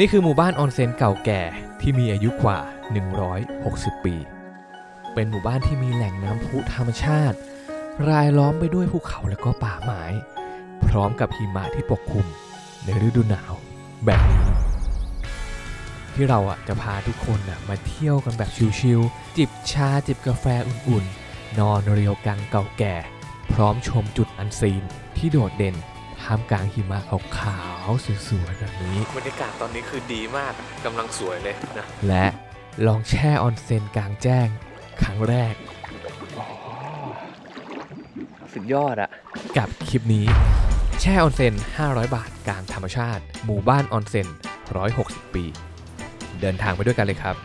นี่คือหมู่บ้านออนเซ็นเก่าแก่ที่มีอายุกว่า 160 ปี เป็นหมู่บ้านที่มีแหล่งน้ำพุธรรมชาติ รายล้อมไปด้วยภูเขาและก็ป่าไม้ พร้อมกับหิมะที่ปกคลุมในฤดูหนาวแบบนี้ ที่เราอะจะพาทุกคนอะมาเที่ยวกันแบบชิลๆจิบชาจิบกาแฟอุ่นๆ นอนเรียวกังเก่าแก่ พร้อมชมจุดอันซีนที่โดดเด่น ท่ามกลางหิมะขาวๆสวยๆแบบนี้ บรรยากาศตอนนี้คือดีมากกำลังสวยเลยนะ และลองแช่ออนเซ็นกลางแจ้งครั้งแรก สุดยอดอะกับคลิปนี้ แช่ออนเซ็น 500 บาทกลางธรรมชาติ หมู่บ้านออนเซ็น 160 ปี เดินทางไปด้วยกันเลยครับ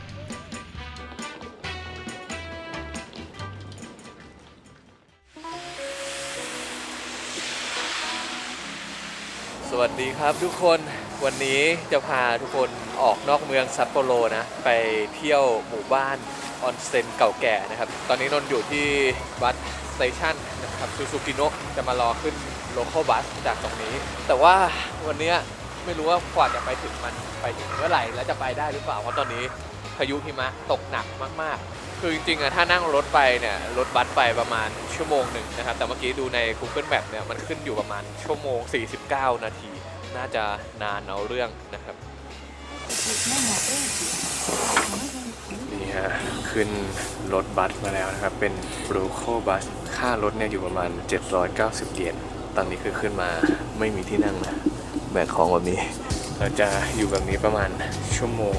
วัสดีครับทุกคนวันนี้จะพาทุกคนออกนอกเมืองซัปโปโรนะไปเที่ยวหมู่บ้านออนเซ็นเก่าแก่นะครับ ตอนนี้นนท์อยู่ที่บัสสเตชันนะครับซูซูกิโนะจะมารอขึ้นโลคอลบัสจากตรงนี้ แต่ว่าวันเนี้ยไม่รู้ว่ากว่าจะไปถึงมันไปถึงเมื่อไหร่ และจะไปได้หรือเปล่าเพราะตอนนี้พายุหิมะตกหนักมากๆ คือจริงๆอะถ้านั่งรถไปเนี่ยรถบัสไปประมาณชั่วโมงหนึ่งนะครับ แต่เมื่อกี้ดูใน Google Map เนี่ยมันขึ้นอยู่ประมาณชั่วโมง 49 นาที น่าจะนานเอาเรื่องนะครับนี่ฮะขึ้นรถบัสมาแล้วนะครับ เป็น b r o c o bus ค่ารถเนี่ยอยู่ประมาณ 790 เยนตอนนี้คือขึ้นมาไม่มีที่นั่งนะแบกของแบบนี้เราจะอยู่แบบนี้ประมาณชั่วโมง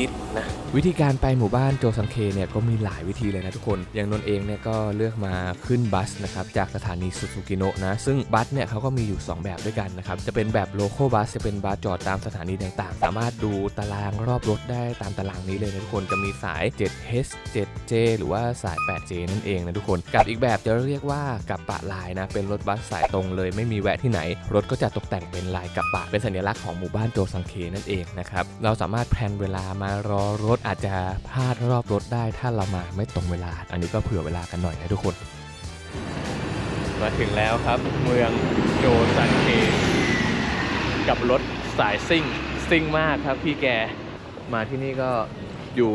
นิดๆ นะ วิธีการไปหมู่บ้านโจซังเคเนี่ยก็มีหลายวิธีเลยนะทุกคน อย่างนนเองเนี่ยก็เลือกมาขึ้นบัสนะครับจากสถานีสุสุกิโนะนะ ซึ่งบัสเนี่ยเขาก็มีอยู่ 2 แบบด้วยกันนะครับ จะเป็นแบบโล c a l บัสจะเป็นบัสจอดตามสถานีต่างๆ สามารถดูตารางรอบรถได้ตามตารางนี้เลยนะทุกคน จะมีสาย 7H 7J หรือว่าสาย 8J นั่นเองนะทุกคน กับอีกแบบจะเรียกว่ากับปะลายนะ เป็นรถบัสสายตรงเลยไม่มีแวะที่ไหน รถก็จะตกแต่งเป็นลายกับปะ เป็นสัญลักษณ์ของหมู่บ้านโจซังเคนั่นเองนะครับ เราสามารถแพลนเวลามารอรถอาจจะพลาดรอบรถได้ถ้าเรามาไม่ตรงเวลา อันนี้ก็เผื่อเวลากันหน่อยนะทุกคน มาถึงแล้วครับเมืองโจซันเคกับรถสายซิ่งซิ่งมากครับพี่แกมาที่นี่ก็อยู่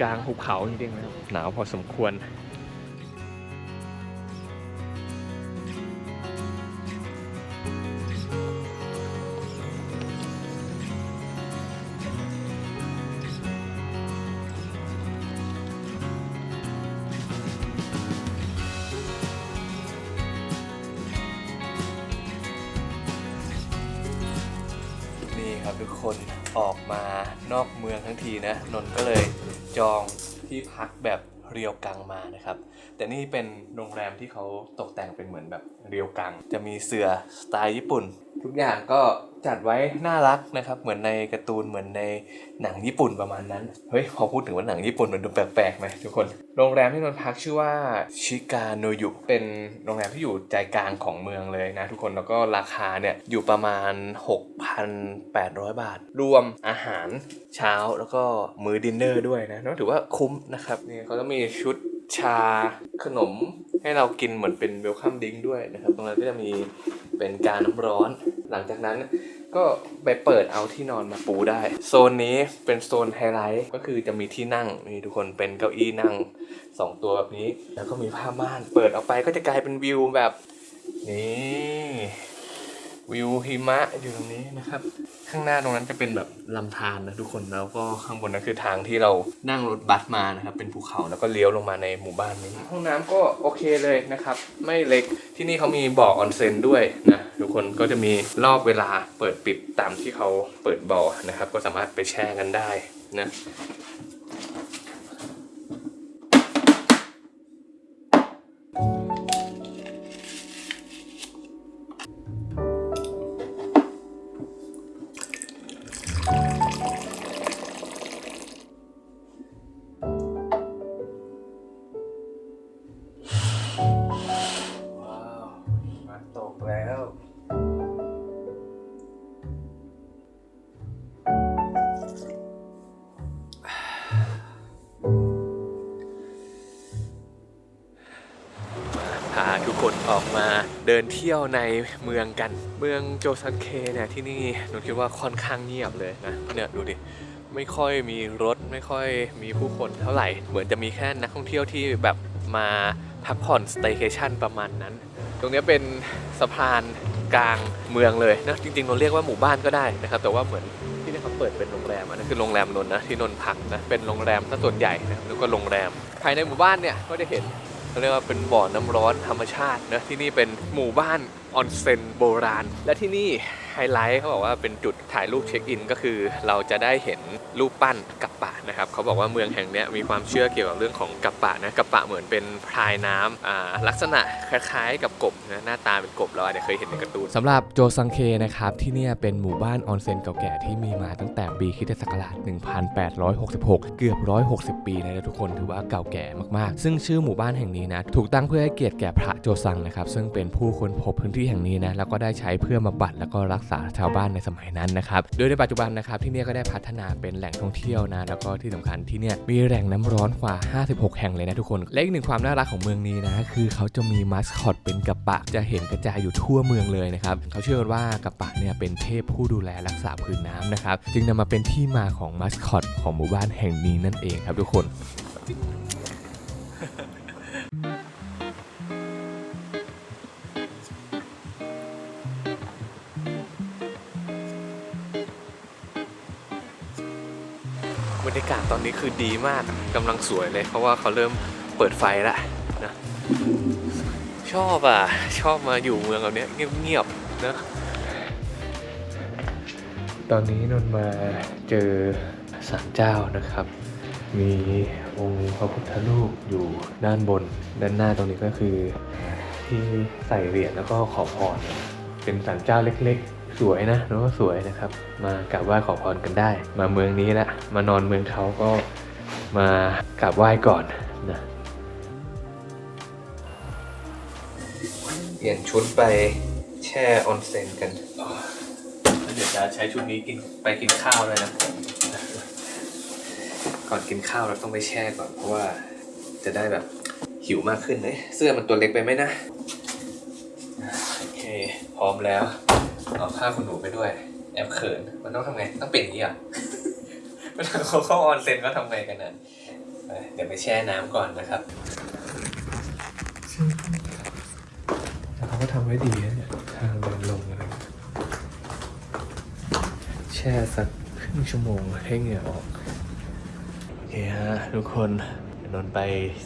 กลางหุบเขาจริงๆนะครับหนาวพอสมควร ครับทุกคนออกมานอกเมืองทั้งทีนะนนก็เลยจองที่พักแบบเรียวกังมานะครับ แต่นี่เป็นโรงแรมที่เขาตกแต่งเป็นเหมือนแบบเรียวกัง จะมีเสือสไตล์ญี่ปุ่น ทุกอย่างก็จัดไว้น่ารักนะครับ เหมือนในการ์ตูนเหมือนในหนังญี่ปุ่นประมาณนั้น เฮ้ย พอพูดถึงว่าหนังญี่ปุ่นมันดูแปลกๆไหมทุกคน โรงแรมที่นนพักชื่อว่าชิกาโนยุเป็นโรงแรมที่อยู่ใจกลางของเมืองเลยนะทุกคนแล้วก็ราคาเนี่ยอยู่ประมาณ 6,800 บาท รวมอาหารเช้าแล้วก็มื้อดินเนอร์ด้วยนะนถือว่าคุ้มนะครับนี่เขาจะมีชุด ชาขนมให้เรากินเหมือนเป็นเวลคัมดิ้งด้วยนะครับ ตรงนั้นก็จะมีเป็นการน้ำร้อน หลังจากนั้นก็ไปเปิดเอาที่นอนมาปูได้ โซนนี้เป็นโซนไฮไลท์ก็คือจะมีที่นั่งนี่ทุกคนเป็นเก้าอี้นั่ง 2 ตัวแบบนี้ แล้วก็มีผ้าม่าน เปิดออกไปก็จะกลายเป็นวิวแบบ นี่วิวหิมะอยู่ตรงนี้นะครับ ข้างหน้าตรงนั้นจะเป็นแบบลำธารนะทุกคนแล้วก็ข้างบนนั้นคือทางที่เรานั่งรถบัสมานะครับเป็นภูเขาแล้วก็เลี้ยวลงมาในหมู่บ้านนี้ ห้องน้ำก็โอเคเลยนะครับ ไม่เล็กที่นี่เขามีบ่อออนเซ็นด้วยนะทุกคนก็จะมีรอบเวลาเปิดปิดตามที่เขาเปิดบ่อนะครับ ก็สามารถไปแช่กันได้นะ ดินเที่ยวในเมืองกัน เมืองโจซันเคเนี่ยที่นี่หนูคิดว่าค่อนข้างเงียบเลยนะเนี่ยดูดิไม่ค่อยมีรถไม่ค่อยมีผู้คนเท่าไหร่ เหมือนจะมีแค่นักท่องเที่ยวที่แบบมาพักผ่อนสเต y c a t i o n ประมาณนั้น ตรงนี้เป็นสะพานกลางเมืองเลยนะจริงๆเราเรียกว่าหมู่บ้านก็ได้นะครับ แต่ว่าเหมือนที่นี่เขาเปิดเป็นโรงแรมอันนั้นคือโรงแรมนนท์นะที่นนท์พักนะเป็นโรงแรมซะส่วนใหญ่นะแล้วก็โรงแรมภายในหมู่บ้านเนี่ยก็จะเห็น เขาเรียกว่าเป็นบ่อน้ำร้อนธรรมชาตินะที่นี่เป็นหมู่บ้านออนเซ็นโบราณ และที่นี่ ไฮไลท์เขาบอกว่าเป็นจุดถ่ายรูปเช็คอิน ก็คือเราจะได้เห็นรูปปั้นกับปะนะครับเขาบอกว่าเมืองแห่งนี้มีความเชื่อเกี่ยวกับเรื่องของกับปะนะกับปะเหมือนเป็นพรายน้ำอ่าลักษณะคล้ายๆ กับกบนะหน้าตาเป็นกบเราอาจจะเคยเห็นในการ์ตูนสำหรับโจซังเคนะครับที่นี่เป็นหมู่บ้านออนเซ็นเก่าแก่ที่มีมาตั้งแต่ปีคริสตศักราช 1866 เกือบ 160 ปีเลยนะทุกคนถือว่าเก่าแก่มากๆ ซึ่งชื่อหมู่บ้านแห่งนี้นะถูกตั้งเพื่อให้เกียรติแก่พระโจซังนะครับซึ่งเป็นผู้ค้นพบพื้นที่แห่งนี้นะแล้วก็ได้ใช้เพื่อมาบัดแล้วก็รักษาชาวบ้านในสมัยนั้นนะครับ โดยในปัจจุบันนะครับที่นี่ก็ได้พัฒนาเป็นแหล่งท่องเที่ยวนะ แล้วก็ที่สำคัญที่นี่มีแหล่งน้ำร้อนกว่า 56 แห่งเลยนะทุกคน และอีกหนึ่งความน่ารักของเมืองนี้นะคือเขาจะมีมัสคอตเป็นกระปะจะเห็นกระจายอยู่ทั่วเมืองเลยนะครับเขาเชื่อกันว่ากระปะเนี่ยเป็นเทพผู้ดูแลรักษาพื้นน้ำนะครับจึงนำมาเป็นที่มาของมัสคอตของหมู่บ้านแห่งนี้นั่นเองครับทุกคน ตอนนี้คือดีมากกำลังสวยเลย เพราะว่าเขาเริ่มเปิดไฟแล้วนะชอบอะ ชอบมาอยู่เมืองแบบเนี้ยเงียบๆนะตอนนี้นนมาเจอศาลเจ้านะครับ มีองค์พระพุทธรูปอยู่ด้านบน ด้านหน้าตรงนี้ก็คือ ที่ใส่เหรียญแล้วก็ขอพรเป็นศาลเจ้าเล็กๆ สวยนะแล้วก็สวยนะครับ มากราบไหว้ขอพรกันได้ มาเมืองนี้ละมานอนเมืองเขาก็มากราบไหว้ก่อนนะเปลี่ยนชุดไปแช่ออนเซ็นกันแล้วเดี๋ยวจะใช้ชุดนี้กินไปกินข้าวเลยนะก่อนกินข้าวเราต้องไปแช่ก่อนเพราะว่าจะได้แบบหิวมากขึ้นเลยเสื้อมันตัวเล็กไปไหมนะ โอเค พร้อมแล้ว เอาผ้าขนหนูไปด้วย แอบเขิน มันต้องทำไง ต้องเปลี่ยนอย่างนี้อะเวลาเขาเข้าออนเซ็นก็ทำไงกันนะเดี๋ยวไปแช่น้ำก่อนนะครับแล้วเขาก็ทำไว้ดีนะเนี่ยทางเดินลงอะไรแช่สักครึ่งชั่วโมงให้เหงื่อออกโอเคฮะทุกคนเดี๋ยวนนไป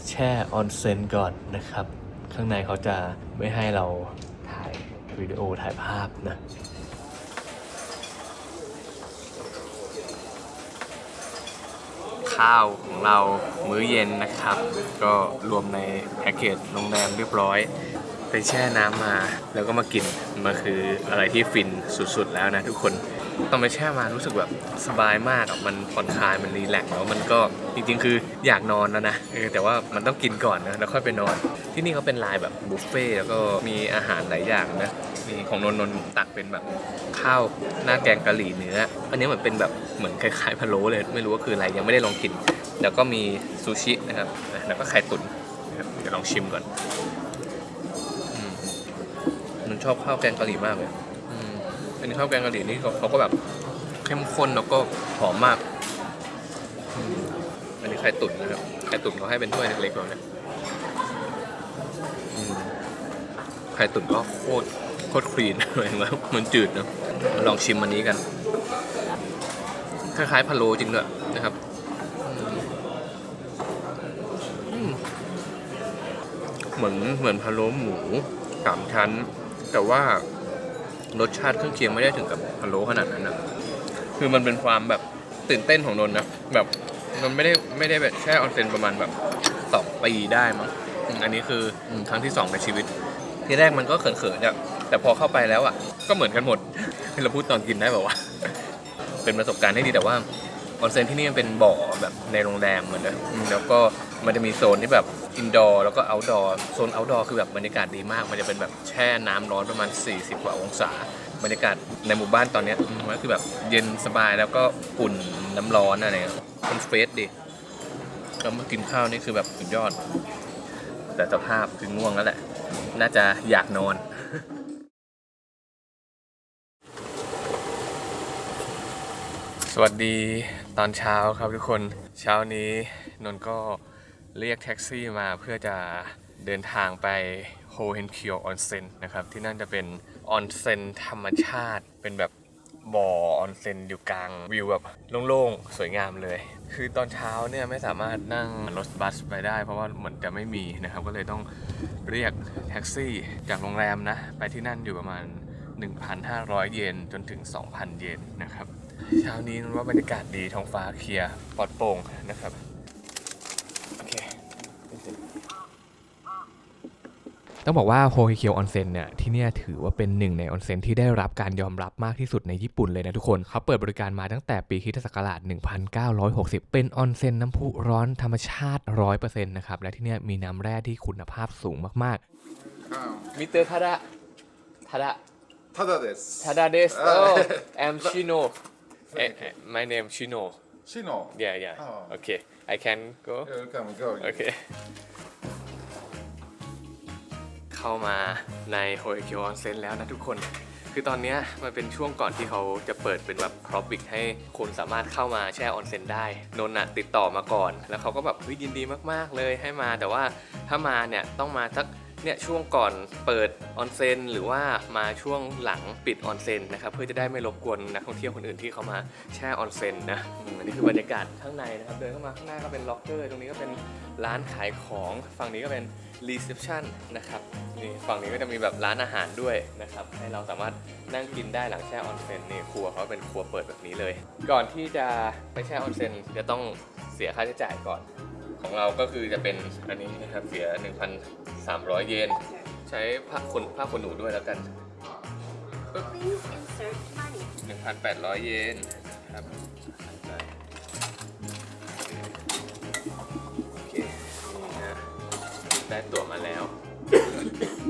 แช่ออนเซ็นก่อนนะครับ ข้างในเขาจะไม่ให้เราถ่ายวิดีโอถ่ายภาพนะ ข้าวของเรามื้อเย็นนะครับ ก็รวมในแพ็กเกจโรงแรมเรียบร้อย ไปแช่น้ำมาแล้วก็มากินมันคืออะไรที่ฟินสุดๆแล้วนะทุกคน ตองไปแช่มารู้สึกแบบสบายมากอะมันผ่อนคลายมันรีแลกซ์แล้วมันก็จริงๆ คืออยากนอนแล้วนะเออแต่ว่ามันต้องกินก่อนนะแล้วค่อยไปนอน ที่นี่เขาเป็นลายแบบบุฟเฟ่แล้วก็มีอาหารหลายอย่างนะมีของนนนนตักเป็นแบบข้าวหน้าแกงกะหรี่เนื้ออันนี้เหมือนเป็นแบบเหมือนคล้ายๆพะโล้เลย ไม่รู้ว่าคืออะไรยังไม่ได้ลองกิน แล้วก็มีซูชินะครับแล้วก็ไข่ตุ๋นเดี๋ยวลองชิมก่อนมันชอบข้าวแกงกะหรี่มากเลย อันนี้ข้าวแกงกะหรี่นี่เขาเขาก็แบบเข้มข้นแล้วก็หอมมาก อันนี้ไข่ตุ๋นนะครับ ไข่ตุ๋นเขาให้เป็นถ้วยเล็กๆแบบเนี้ยไข่ตุ๋นก็โคตรโคตรคลีนหมายว่ามันจืดเนอะลองชิมอันนี้กัน คล้ายๆพะโล้จริงด้วยนะครับเหมือนเหมือนพะโล้หมูสามชั้น แต่ว่า รสชาติเครื่องเคียงไม่ได้ถึงกับพะโล้ขนาดนั้นนะคือมันเป็นความแบบตื่นเต้นของนนนะแบบมันไม่ได้ไม่ได้แบบแช่ออนเซนประมาณแบบสองปีได้มั้งอันนี้คือครั้งที่สองในชีวิต ที่แรกมันก็เขินๆอะแต่พอเข้าไปแล้วอะก็เหมือนกันหมดเราพูดตอนกินได้แบบว่า เป็นประสบการณ์ที่ดีแต่ว่าออนเซนที่นี่มันเป็นบ่อแบบในโรงแรมเหมือนเดิมแล้วก็มันจะมีโซนที่แบบ อินดอร์แล้วก็เอาดอร์โซนเอาดอร์คือแบบบรรยากาศดีมาก มันจะเป็นแบบแช่น้ำร้อนประมาณ 40 กว่าองศา บรรยากาศในหมู่บ้านตอนนี้มันคือแบบเย็นสบายแล้วก็อุ่นน้ำร้อนอะไรมันเฟสดิแล้วมากินข้าวนี่คือแบบสุดยอด แต่สภาพคือง่วงแล้วแหละ น่าจะอยากนอนสวัสดีตอนเช้าครับทุกคนเช้านี้นนก็ เรียกแท็กซี่มาเพื่อจะเดินทางไปโฮเฮนเคียวออนเซ็นนะครับ ที่นั่นจะเป็นออนเซ็นธรรมชาติเป็นแบบบ่อออนเซ็นอยู่กลางวิวแบบโล่งๆ สวยงามเลย คือตอนเช้าเนี่ยไม่สามารถนั่งรถบัสไปได้ เพราะว่าเหมือนจะไม่มีนะครับ ก็เลยต้องเรียกแท็กซี่จากโรงแรมนะ ไปที่นั่นอยู่ประมาณ 1,500 เยนจนถึง 2,000 เยนนะครับ เช้านี้นนว่าบรรยากาศดีท้องฟ้าเคลียร์ปลอดโปร่งนะครับ โอเค ต้องบอกว่าโฮเฮเคียวออนเซ็นเนี่ยที่เนี่ยถือว่าเป็นหนึ่งในออนเซ็นที่ได้รับการยอมรับมากที่สุดในญี่ปุ่นเลยนะทุกคน เขาเปิดบริการมาตั้งแต่ปีคริสตศักราช 1960 เป็นออนเซ็นน้ำพุร้อนธรรมชาติ 100%นะครับ และที่เนี่ยมีน้ำแร่ที่คุณภาพสูงมาก ๆ มิเตอร์ทาดะทาดะ ただです。 ทาดะเดส เออ I'm Shino Eh, eh, my name Shino シノ。 yeah yeah ああ okay I can go Welcome, go. โอเค เข้ามาในโฮเอคิวออนเซ็นแล้วนะทุกคน คือตอนนี้มันเป็นช่วงก่อนที่เขาจะเปิดเป็นแบบครอปบิกให้คนสามารถเข้ามาแช่ออนเซ็นได้ นนท์น่ะติดต่อมาก่อน แล้วเขาก็แบบเฮ้ยยินดีมากๆเลยให้มา แต่ว่าถ้ามาเนี่ยต้องมาสักเนี่ยช่วงก่อนเปิดออนเซ็นหรือว่ามาช่วงหลังปิดออนเซ็นนะครับเพื่อจะได้ไม่รบกวนนักท่องเที่ยวคนอื่นที่เขามาแช่ออนเซ็นนะอันนี้คือบรรยากาศข้างในนะครับเดินเข้ามาข้างหน้าก็เป็นล็อกเกอร์ ตรงนี้ก็เป็นร้านขายของฝั่งนี้ก็เป็น รีเซพชันนะครับนี่ฝั่งนี้ก็จะมีแบบร้านอาหารด้วยนะครับ ให้เราสามารถนั่งกินได้หลังแช่ออนเซ็นนี่ครัวเขาเป็นครัวเปิดแบบนี้เลย ก่อนที่จะไปแช่ออนเซ็นจะต้องเสียค่าใช้จ่ายก่อน ของเราก็คือจะเป็นอันนี้นะครับเสีย 1,300 เยน ใช้ผ้าขนผ้าขนหนูด้วยแล้วกัน Please insert money. 1,800 เยนครับ ได้ตั๋วมาแล้ว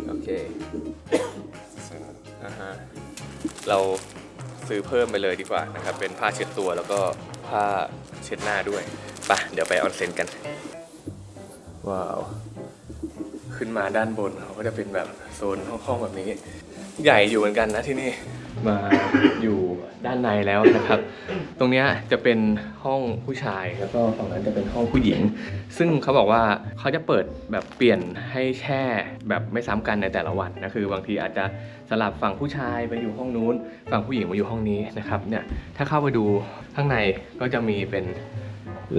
โอเคอ่าฮะเราซื้อเพิ่มไปเลยดีกว่านะครับ เป็นผ้าเช็ดตัวแล้วก็ผ้าเช็ดหน้าด้วยไปะเดี๋ยวไปออนเซ็นกัน ว้าว ขึ้นมาด้านบนเขาก็จะเป็นแบบโซนห้องๆแบบนี้ ใหญ่อยู่เหมือนกันนะที่นี่ มาอยู่ ด้านในแล้วนะครับ ตรงนี้จะเป็นห้องผู้ชายแล้วก็ฝั่งนั้นจะเป็นห้องผู้หญิง ซึ่งเขาบอกว่าเขาจะเปิดแบบเปลี่ยนให้แช่แบบไม่ซ้ำกันในแต่ละวันนะคือบางทีอาจจะสลับฝั่งผู้ชายไปอยู่ห้องนู้น ฝั่งผู้หญิงมาอยู่ห้องนี้นะครับเนี่ยถ้าเข้าไปดูข้างในก็จะมีเป็น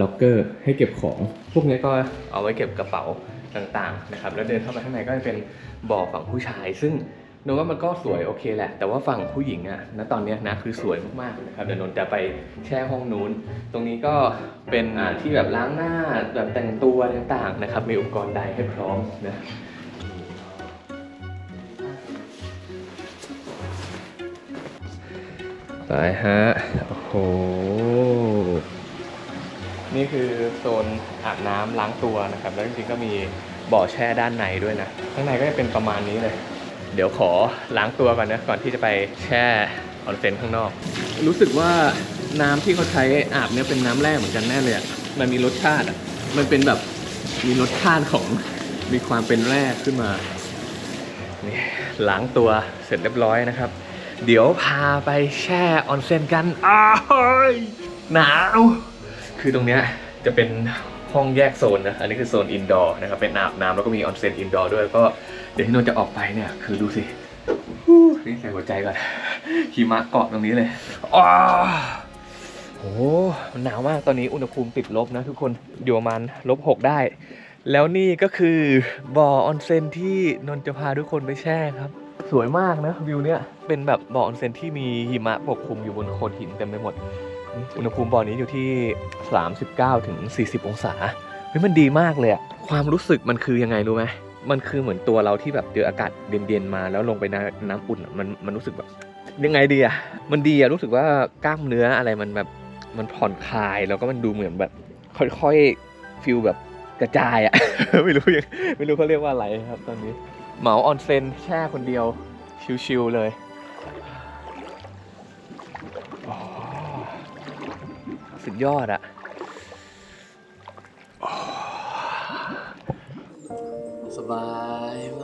ล็อกเกอร์ให้เก็บของ พวกนี้ก็เอาไว้เก็บกระเป๋าต่างๆนะครับแล้วเดินเข้าไปข้างในก็จะเป็นบ่อฝั่งผู้ชาย ซึ่ง นนว่ามันก็สวยโอเคแหละ แต่ว่าฝั่งผู้หญิงอะณตอนนี้นะคือสวยมากๆนะครับเดี๋ยวนนจะไปแช่ห้องนู้น ตรงนี้ก็เป็นอ่าที่แบบล้างหน้าแบบแต่งตัวต่างๆนะครับ มีอุปกรณ์ใดให้พร้อมนะไปฮะ โอ้โห นี่คือโซนอาบน้ำล้างตัวนะครับ แล้วจริงๆก็มีบ่อแช่ด้านในด้วยนะ ข้างในก็จะเป็นประมาณนี้เลย เดี๋ยวขอล้างตัวก่อนนะก่อนที่จะไปแช่ออนเซ็นข้างนอก รู้สึกว่าน้ำที่เขาใช้อาบเนี่ยเป็นน้ำแร่เหมือนกันแน่เลยอะมันมีรสชาติอะมันเป็นแบบมีรสชาติของมีความเป็นแร่ขึ้นมานี่ล้างตัวเสร็จเรียบร้อยนะครับ เดี๋ยวพาไปแช่ออนเซ็นกันอ้าวหนาว คือตรงเนี้ยจะเป็น ห้องแยกโซนนะ อันนี้คือโซนอินดอร์นะครับ เป็นอาบน้ำแล้วก็มีออนเซ็นอินดอร์ด้วย ก็เดี๋ยวที่นนท์จะออกไปเนี่ย คือดูสิฮู้นี่ใส่หัวใจก่อน หิมะเกาะตรงนี้เลยอ้าวโอ้โหมันหนาวมากตอนนี้อุณหภูมิติดลบนะทุกคน อยู่ประมาณลบหกได้ แล้วนี่ก็คือบ่อออนเซ็นที่นนท์จะพาทุกคนไปแช่ครับ สวยมากนะวิวเนี้ย เป็นแบบบ่อออนเซ็นที่มีหิมะปกคลุมอยู่บนโขดหินเต็มไปหมด อุณหภูมิบ่อนี้อยู่ที่ 39ถึง40 องศาเฮ้ยมันดีมากเลยอะความรู้สึกมันคือยังไงรู้ไหมมันคือเหมือนตัวเราที่แบบเจออากาศเย็นๆมาแล้วลงไปในน้ำอุ่นมันมันรู้สึกแบบ ยังไงดีอะมันดีอะรู้สึกว่ากล้ามเนื้ออะไรมันแบบมันผ่อนคลายแล้วก็มันดูเหมือนแบบ ค่อยๆฟิลแบบกระจายอะไม่รู้ยังไม่รู้เขาเรียกว่าอะไรครับ ตอนนี้เหมาออนเซนแช่คนเดียวชิลๆเลย สุดยอดอะสบาย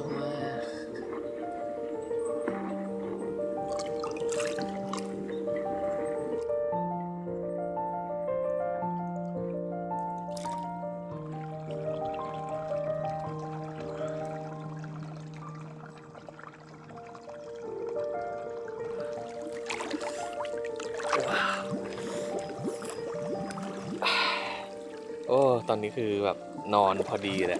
คือแบบนอนพอดีเลย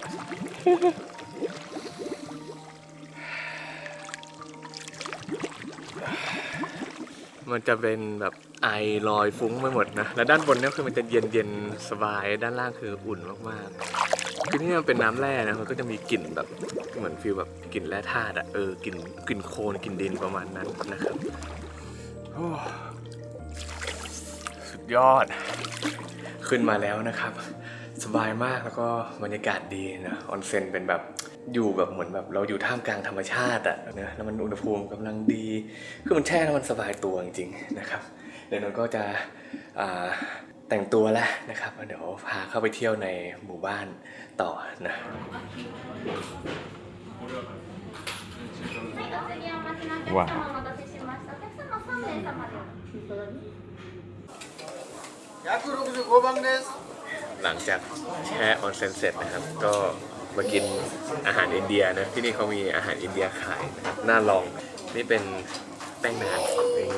มันจะเป็นแบบไอลอยฟุ้งไปหมดนะ แล้วด้านบนเนี่ยคือมันจะเย็นเย็นสบาย ด้านล่างคืออุ่นมากๆ คือที่นี่มันเป็นน้ำแร่นะ มันก็จะมีกลิ่นแบบเหมือนฟีลแบบกลิ่นแร่ธาตุอะเออกลิ่นกลิ่นโคลนกลิ่นดินประมาณนั้นนะครับสุดยอด ขึ้นมาแล้วนะครับ สบายมากแล้วก็บรรยากาศดีนะออนเซ็นเป็นแบบอยู่แบบเหมือนแบบเราอยู่ท่ามกลางธรรมชาติอะนะแล้วมันอุณหภูมิกำลังดีคือมันแช่แล้วมันสบายตัวจริงๆนะครับ เดี๋ยวนนท์ก็จะอ่าแต่งตัวแล้วนะครับแล้วเดี๋ยวพาเข้าไปเที่ยวในหมู่บ้านต่อนะ ว้าว 165番です。 หลังจากแช่ออนเซ็นเสร็จนะครับ ก็มากินอาหารอินเดียนะที่นี่เขามีอาหารอินเดียขายนะครับน่าลองนี่เป็นแป้งนานนี่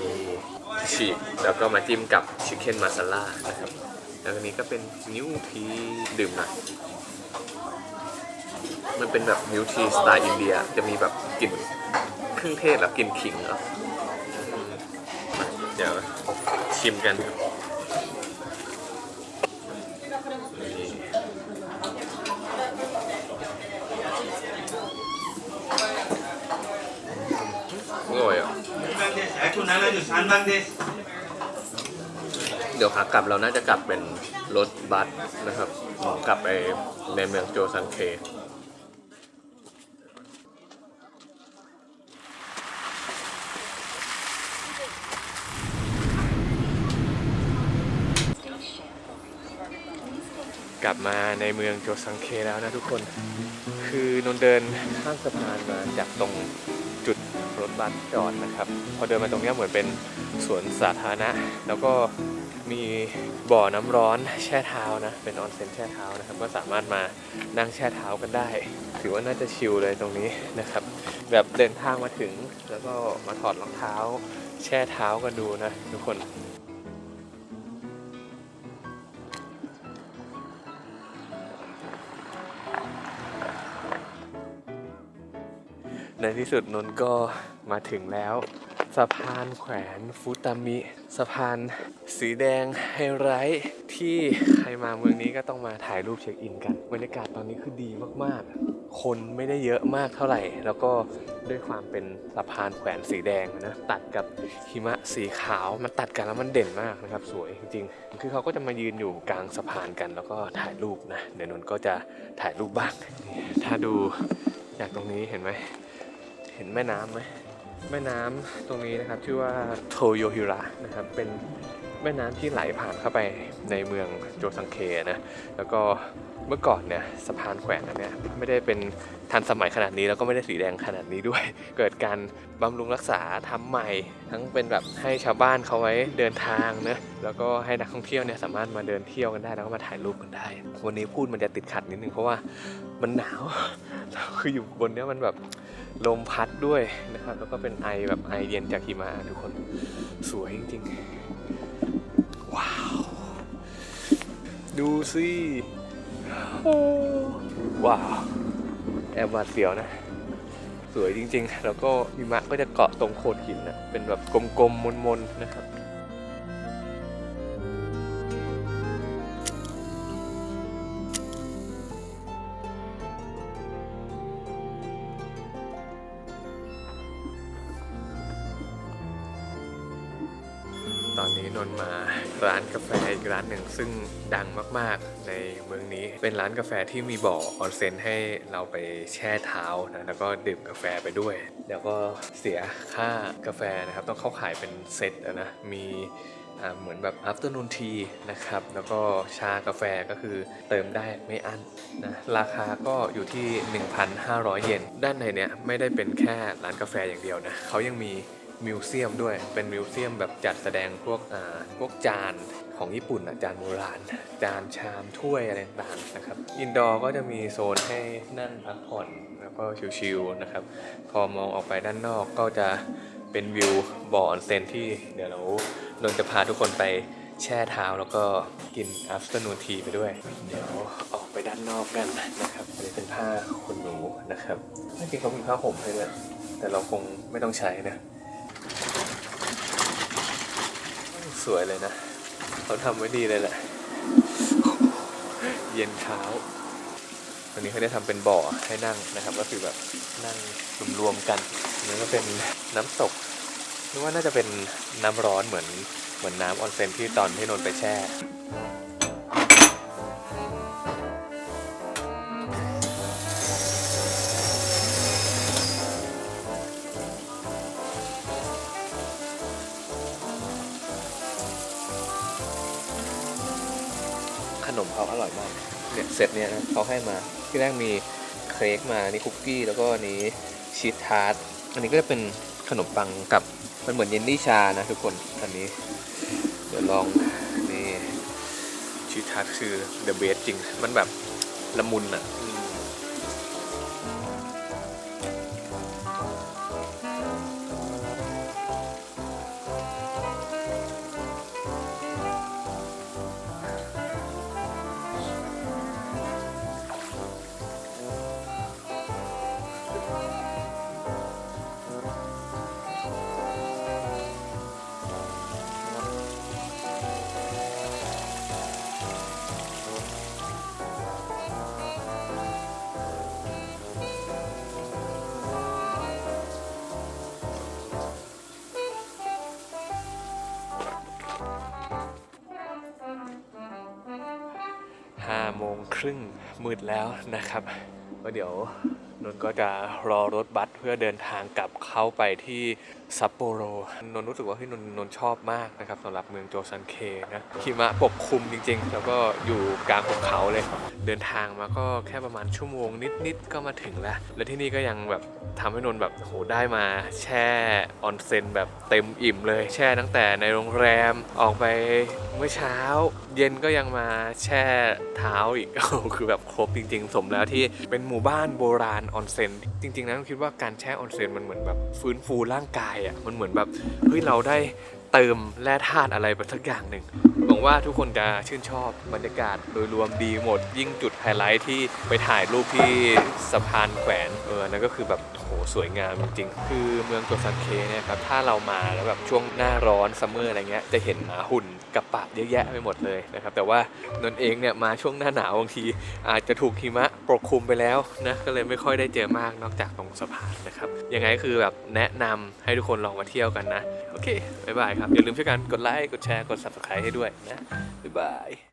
ฉีกแล้วก็มาจิ้มกับชิคเก้นมาซาล่านะครับแล้วอันนี้ก็เป็นนิ้วทีดื่มหน่อยมันเป็นแบบนิ้วทีสไตล์อินเดียจะมีแบบกลิ่นเครื่องเทศแล้วกลิ่นขิงเนาะอืมเดี๋ยวชิมกันครับ อร่อยอะานอชันบางดชเดี๋ยวขากลับเราน่าจะกลับเป็นรถบัสนะครับ กลับไปในเมืองโจซังเค กลับมาในเมืองโจซังเคแล้วนะทุกคน คือนนเดินข้ามสะพานมาจากตรง ถบัสจอดนะครับ พอเดินมาตรงนี้เหมือนเป็นสวนสาธารณะ แล้วก็มีบ่อน้ำร้อนแช่เท้านะ เป็นออนเซ็นแช่เท้านะครับ ก็สามารถมานั่งแช่เท้ากันได้ ถือว่าน่าจะชิลเลยตรงนี้นะครับ แบบเดินทางมาถึงแล้วก็มาถอดรองเท้า แช่เท้ากันดูนะทุกคน ในที่สุดนนท์ก็มาถึงแล้ว สะพานแขวนฟุตามิ สะพานสีแดงไฮไลท์ที่ใครมาเมืองนี้ก็ต้องมาถ่ายรูปเช็คอินกันบรรยากาศตอนนี้คือดีมากๆ คนไม่ได้เยอะมากเท่าไหร่ แล้วก็ด้วยความเป็นสะพานแขวนสีแดงนะตัดกับหิมะสีขาวมันตัดกันแล้วมันเด่นมากนะครับ สวยจริงๆ คือเขาก็จะมายืนอยู่กลางสะพานกัน แล้วก็ถ่ายรูปนะเดี๋ยวนนท์ก็จะถ่ายรูปบ้างถ้าดูจากตรงนี้เห็นไหม เห็นแม่น้ำไหมแม่น้ำตรงนี้นะครับชื่อว่าโทโยฮิระนะครับเป็นแม่น้ำที่ไหลผ่านเข้าไปในเมืองโจซังเคนะแล้วก็เมื่อก่อนเนี่ยสะพานแขวนอันเนี้ยไม่ได้เป็นทันสมัยขนาดนี้แล้วก็ไม่ได้สีแดงขนาดนี้ด้วย เกิดการบำรุงรักษาทำใหม่ ทั้งเป็นแบบให้ชาวบ้านเขาไว้เดินทางนะแล้วก็ให้นักท่องเที่ยวเนี่ยสามารถมาเดินเที่ยวกันได้แล้วก็มาถ่ายรูปกันได้ วันนี้พูดมันจะติดขัดนิดนึงเพราะว่า มันหนาวคืออยู่บนเนี้ยมันแบบลมพัดด้วยนะครับ แล้วก็เป็นไอแบบไอเย็นจากหิมะทุกคนสวยจริงๆ ว้าว ดูสิว้าว แอบหวาดเสียวนะ สวยจริงๆ แล้วก็หิมะก็จะเกาะตรงโขดหินนะเป็นแบบกลมๆมนๆนะครับ ซึ่งดังมากๆในเมืองนี้ เป็นร้านกาแฟที่มีบ่อออนเซ็นให้เราไปแช่เท้านะแล้วก็ดื่มกาแฟไปด้วย แล้วก็เสียค่ากาแฟนะครับ ต้องเข้าขายเป็นเซตนะมีเหมือนแบบ afternoon tea นะครับ แล้วก็ชากาแฟก็คือเติมได้ไม่อั้นนะ ราคาก็อยู่ที่ 1,500 เยน ด้านในเนี้ยไม่ได้เป็นแค่ร้านกาแฟอย่างเดียวนะ เขายังมี มิวเซียมด้วย เป็นมิวเซียมแบบจัดแสดงพวกอ่าพวกจานของญี่ปุ่นอะจานโบราณ จานชามถ้วยอะไรต่างๆนะครับ อินดอร์ก็จะมีโซนให้นั่งพักผ่อนแล้วก็ชิลๆนะครับ พอมองออกไปด้านนอกก็จะเป็นวิวบ่อออนเซนที่เดี๋ยวเรานนจะพาทุกคนไปแช่เท้าแล้วก็กิน afternoon tea ไปด้วย เดี๋ยวออกไปด้านนอกกันนะครับอันนี้เป็นผ้าขนหนูนะครับจริงๆเขามีผ้าห่มให้ด้วยแต่เราคงไม่ต้องใช้นะ สวยเลยนะ เขาทำไว้ดีเลยแหละ เย็นเท้า วันนี้เขาได้ทำเป็นบ่อให้นั่งนะครับ ก็คือแบบนั่งรวมๆกันนี่ก็เป็นน้ำตกนึกว่าน่าจะเป็นน้ำร้อนเหมือนเหมือนน้ำออนเซนที่ตอนที่นนไปแช่ เซตเนี่ยนะเขาให้มาที่แรกมีเค้กมานี่คุกกี้แล้วก็อันนี้ชีสทาร์ตอันนี้ก็จะเป็นขนมปังกับมันเหมือนเยนนี่ชานะทุกคนอันนี้ เดี๋ยวลองนี่ชีสทาร์ตคือเดอะเบสจริง มันแบบละมุนอะ ครึ่งมืดแล้วนะครับ ก็เดี๋ยวนนก็จะรอรถบัสเพื่อเดินทางกลับเข้าไปที่ซัปโปโรนนรู้สึกว่าที่นนนนชอบมากนะครับสำหรับเมืองโจซันเคนะหิมะปกคลุมจริงๆ แล้วก็อยู่กลางภูเขาเลย เดินทางมาก็แค่ประมาณชั่วโมงนิดๆ ก็มาถึงแล้ว และที่นี่ก็ยังแบบทำให้นนแบบโหได้มาแช่ออนเซ็นแบบเต็มอิ่มเลย แช่ตั้งแต่ในโรงแรมออกไปเมื่อเช้า เย็นก็ยังมาแช่เท้าอีกโอ้คือแบบครบจริงๆ สมแล้วที่เป็นหมู่บ้านโบราณออนเซ็นจริงๆนะคิดว่าการแช่ออนเซ็นมันเหมือนแบบฟื้นฟูร่างกายอะมันเหมือนแบบเฮ้ยเราได้เติมแร่ธาตุอะไรไปสักอย่างหนึ่งหวังว่าทุกคนจะชื่นชอบบรรยากาศโดยรวมดีหมด ยิ่งจุดไฮไลท์ที่ไปถ่ายรูปที่สะพานแขวนเออนั่นก็คือแบบ หสวยงามจริงๆ คือเมืองโจซันเคเนี่ยครับถ้าเรามาแล้วแบบช่วงหน้าร้อนซัมเมอร์อะไรเงี้ยจะเห็นหมาหุ่นกับปะเยอะแยะไปหมดเลยนะครับแต่ว่านนเองเนี่ยมาช่วงหน้าหนาวบางที อาจจะถูกหิมะปกคลุมไปแล้วนะก็เลยไม่ค่อยได้เจอมากนอกจากตรงสะพานนะครับยังไงคือแบบแนะนำให้ทุกคนลองมาเที่ยวกันนะโอเคบ๊ายบายครับอย่าลืมช่วยกันกดไลค์กดแชร์กด subscribe ให้ด้วยนะบ๊ายบาย